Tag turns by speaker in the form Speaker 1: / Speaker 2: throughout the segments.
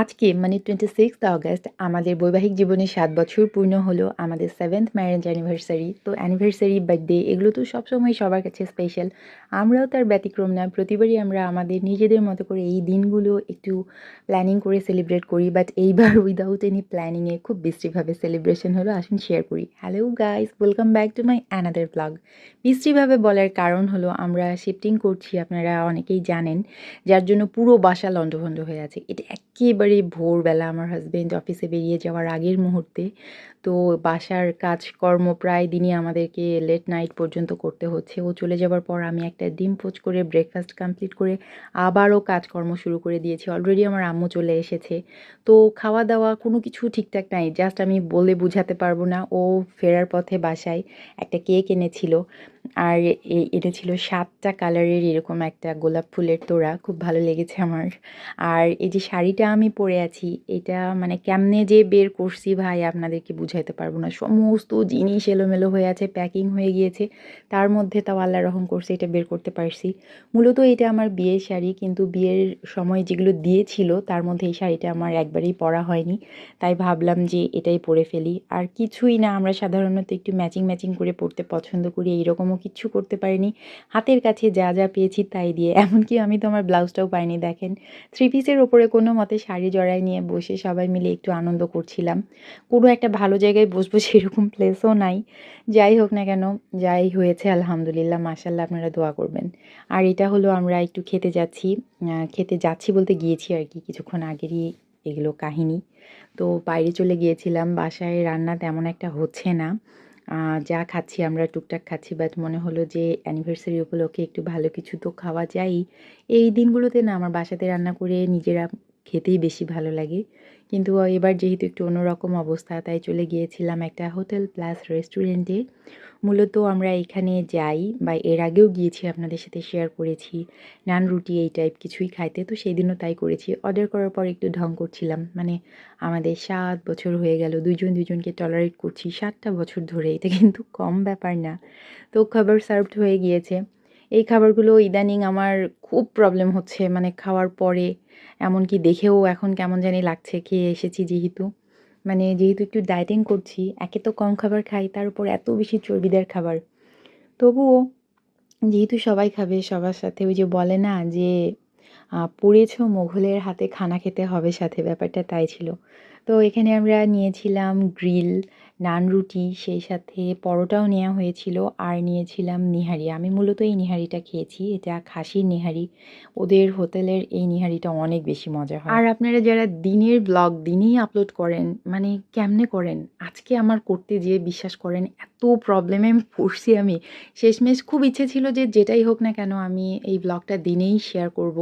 Speaker 1: আজকে মানে twenty six August আমাদের বৈবাহিক জীবনে সাত বছর পূর্ণ হলো, আমাদের সেভেন্থ ম্যারেজ অ্যানিভার্সারি তো অ্যানিভার্সারি বার্থডে এগুলো তো সবসময় সবার কাছে স্পেশাল আমরাও তার ব্যতিক্রম না, প্রতিবারই আমরা আমাদের নিজেদের মতো করে এই দিনগুলো একটু প্ল্যানিং করে সেলিব্রেট করি বাট এইবার উইদাউট এনি প্ল্যানিংয়ে খুব বৃষ্টিভাবে সেলিব্রেশন হলো, আসুন শেয়ার করি। Hello guys welcome back to my another blog বৃষ্টিভাবে বলার কারণ হলো, আমরা শিফটিং করছি, আপনারা অনেকেই জানেন, যার জন্য পুরো বাসা লণ্ডভণ্ড হয়ে আছে। এটা একেবারে ভোরবেলা আমার হাজব্যান্ড অফিসে বেরিয়ে যাওয়ার আগের মুহূর্তে। তো বাসার কাজকর্ম প্রায় দিনই আমাদেরকে লেট নাইট পর্যন্ত করতে হচ্ছে। ও চলে যাওয়ার পর আমি একটা ডিম পোচ করে ব্রেকফাস্ট কমপ্লিট করে আবারও কাজকর্ম শুরু করে দিয়েছি। অলরেডি আমার আম্মু চলে এসেছে। তো খাওয়া দাওয়া কোনো কিছু ঠিকঠাক নাই। জাস্ট আমি বলে বুঝাতে পারব না। ও ফেরার পথে বাসায় একটা কেক এনেছিল। আর এ- ছিল সাতটা কালারের এরকম একটা গোলাপ ফুলের তোড়া, খুব ভালো লেগেছে আমার। আর এই যে শাড়িটা আমি পরে আছি, এটা মানে কেমনে যে বের করছি ভাই, আপনাদেরকে বুঝাইতে পারব না। সমস্ত জিনিস এলোমেলো হয়ে আছে, প্যাকিং হয়ে গিয়েছে, তার মধ্যে তাও আল্লাহ রহম করছে, এটা বের করতে পারছি। মূলত এটা আমার বিয়ের শাড়ি, কিন্তু বিয়ের সময় যেগুলো দিয়েছিল, তার মধ্যে এই শাড়িটা আমার একবারেই পরা হয়নি। তাই ভাবলাম যে এটাই পরে ফেলি। আর কিছুই না, আমরা সাধারণত একটু ম্যাচিং ম্যাচিং করে পরতে পছন্দ করি, এইরকমও কিচ্ছু করতে পারিনি। হাতের কাছে যা যা পেয়েছি তাই দিয়ে। এমনকি আমি তো আমার ব্লাউজটাও পাইনি, দেখেন। থ্রি পিসের ওপরে কোনো মতে শাড়ি জড়াই নিয়ে বসে সবাই মিলে একটু আনন্দ করছিলাম। কোনো একটা ভালো জায়গায় বসবো সেরকম প্লেসও নাই। যাই হোক না কেন, যাই হয়েছে আলহামদুলিল্লাহ মাসাল্লাহ আপনারা দোয়া করবেন। আর এটা হলো আমরা একটু খেতে যাচ্ছি খেতে যাচ্ছি বলতে গিয়েছি আর কি, কিছুক্ষণ আগেরই এগুলো কাহিনী। তো বাইরে চলে গিয়েছিলাম, বাসায় রান্না তেমন একটা হচ্ছে না। যা খাচ্ছি, আমরা টুকটাক খাচ্ছি বাট মনে হলো যে অ্যানিভার্সারি উপলক্ষে একটু ভালো কিছু তো খাওয়া যায়ই। এই দিনগুলোতে না, আমার বাসাতে রান্না করে নিজেরা খেতেই বেশি ভালো লাগে। কিন্তু এবার যেহেতু একটু অন্যরকম অবস্থা, তাই চলে গিয়েছিলাম একটা হোটেল প্লাস রেস্টুরেন্টে মূলত আমরা এখানে যাই বা এর আগেও গিয়েছি, আপনাদের সাথে শেয়ার করেছি। নান রুটি এই টাইপ কিছুই খাইতে, তো সেই দিনও তাই করেছি। অর্ডার করার পর একটু ঢং করছিলাম। মানে আমাদের সাত বছর হয়ে গেল দুজন দুজনকে টলারেট করছি সাতটা বছর ধরে। এটা কিন্তু কম ব্যাপার না। তো খাবার সার্ভড হয়ে গিয়েছে। এই খাবারগুলো ইদানিং আমার খুব প্রবলেম হচ্ছে। মানে খাওয়ার পরে, এমনকি দেখেও এখন কেমন জানি লাগছে, খেয়ে এসেছি যেহেতু। মানে যেহেতু একটু ডায়েটিং করছি, একে তো কম খাবার খাই, তার উপর এত বেশি চর্বিদার খাবার। তবুও যেহেতু সবাই খাবে, সবার সাথে ওই যে বলে না যে পড়েছ, মোঘলের হাতে খানা খেতে হবে সাথে, ব্যাপারটা তাই ছিল। তো এখানে আমরা নিয়েছিলাম গ্রিল নান রুটি, সেই সাথে পরোটাও নেওয়া হয়েছিল আর নিয়েছিলাম নিহারি। আমি মূলত এই নিহারিটা খেয়েছি, এটা খাসির নিহারি। ওদের হোটেলের এই নিহারিটা অনেক বেশি মজা হয়। আর আপনারা যারা দিনের ব্লগ দিনেই আপলোড করেন মানে কেমনে করেন? আজকে আমার করতে যেয়ে বিশ্বাস করেন, এত প্রবলেমে পড়ছি আমি। শেষমেশ খুব ইচ্ছে ছিল যে যেটাই হোক না কেন আমি এই ব্লগটা দিনেই শেয়ার করব।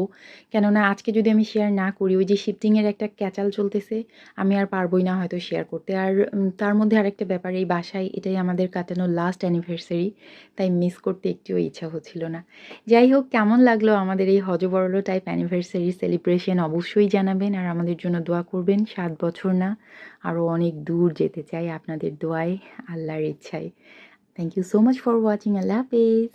Speaker 1: কেননা আজকে যদি আমি শেয়ার না করি, ওই যে শিফটিংয়ের একটা ক্যাচাল চলতেছে, আমি আর পারবই না হয়তো শেয়ার করতে। আর তার মধ্যে আরেকটা ব্যাপার, এই বাসায় এটাই আমাদের কাটানো লাস্ট অ্যানিভার্সারি তাই মিস করতে একটিও ইচ্ছা হচ্ছিল না। যাই হোক, কেমন লাগল আমাদের এই হজবরল টাইপ অ্যানিভার্সারি সেলিব্রেশন অবশ্যই জানাবেন আর আমাদের জন্য দোয়া করবেন, সাত বছর না আরও অনেক দূর যেতে চাই আপনাদের দোয়ায়, আল্লাহর ইচ্ছায়। Thank you so much for watching Allah হাফেজ।